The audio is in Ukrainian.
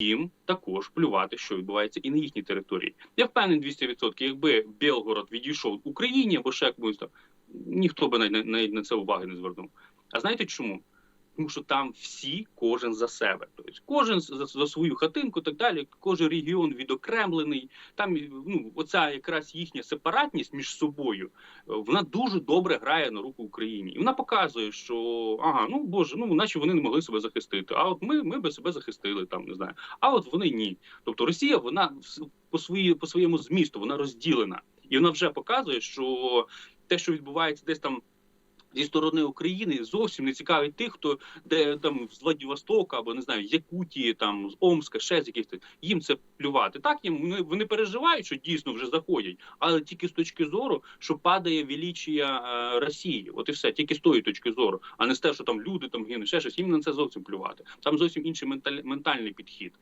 їм також плювати, що відбувається і на їхній території. Я впевнений 200%, якби Білгород відійшов Україні або ще комусь там, ніхто би навіть, на це уваги не звернув. А знаєте чому? Тому що там всі кожен за себе. Тобто кожен за, за свою хатинку, так далі. Кожен регіон відокремлений. Там ну оця якраз їхня сепаратність між собою, е, вона дуже добре грає на руку Україні. І вона показує, що ага, ну боже, ну наче вони не могли себе захистити. А от ми, ми би себе захистили там, не знаю. А от вони ні. Тобто Росія, вона по свої по своєму змісту вона розділена, і вона вже показує, що те, що відбувається десь там. Зі сторони України зовсім не цікавить тих, хто де там з Владивостока або не знаю, Якутії, там з Омска, ще з якихось їм це плювати. Так їм вони, вони переживають, що дійсно вже заходять, але тільки з точки зору, що падає величія е, Росії. От і все, тільки з тої точки зору, а не з те, що там люди там гинуть, ще щось. Їм на це зовсім плювати. Там зовсім інший менталь, ментальний підхід.